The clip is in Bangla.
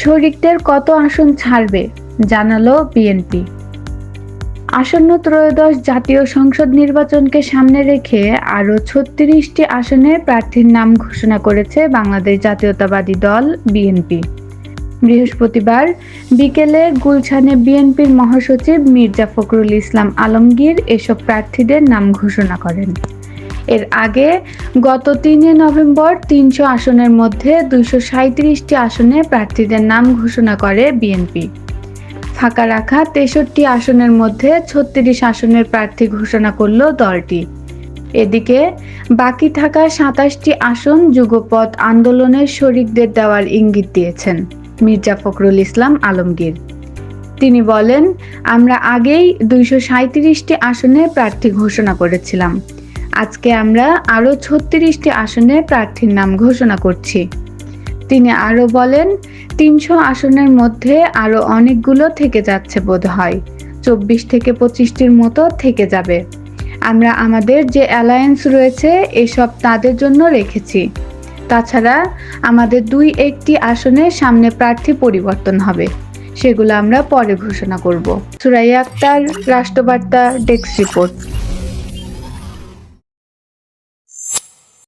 শরিকদের কত আসন ছাড়বে, জানালো বিএনপি। আসন্ন ত্রয়োদশ জাতীয় সংসদ নির্বাচনকে সামনে রেখে আরও ছত্রিশটি আসনে প্রার্থীর নাম ঘোষণা করেছে বাংলাদেশ জাতীয়তাবাদী দল বিএনপি। বৃহস্পতিবার বিকেলে গুলশানে বিএনপির মহাসচিব মির্জা ফখরুল ইসলাম আলমগীর এসব প্রার্থীদের নাম ঘোষণা করেন। এর আগে গত তিনে নভেম্বর তিনশো আসনের মধ্যে দুইশো সাঁত্রিশটি আসনে প্রার্থীদের নাম ঘোষণা করে বিএনপি। ফাঁকা রাখা তেষট্টি আসনের মধ্যে ছত্রিশ আসনের প্রার্থী ঘোষণা করল দলটি। এদিকে বাকি থাকা সাতাশটি আসন যুগপথ আন্দোলনের শরিকদের দেওয়ার ইঙ্গিত দিয়েছেন মির্জা ফখরুল ইসলাম আলমগীর। তিনি বলেন, আমরা আগেই দুইশো সাঁত্রিশটি আসনে প্রার্থী ঘোষণা করেছিলাম। আজকে আমরা আরও ছত্রিশটি আসনে প্রার্থীর নাম ঘোষণা করছি। তিনি আরও বলেন, তিনশো আসনের মধ্যে আরও অনেকগুলো থেকে যাচ্ছে বোধ হয় চব্বিশ থেকে পঁচিশটির মতো থেকে যাবে। আমরা আমাদের যে অ্যালায়েন্স রয়েছে, এসব তাদের জন্য রেখেছি। তাছাড়া আমাদের দুই একটি আসনে সামনে প্রার্থী পরিবর্তন হবে, সেগুলো আমরা পরে ঘোষণা করব। Suraiya Akter, Rashtrabarta desk report.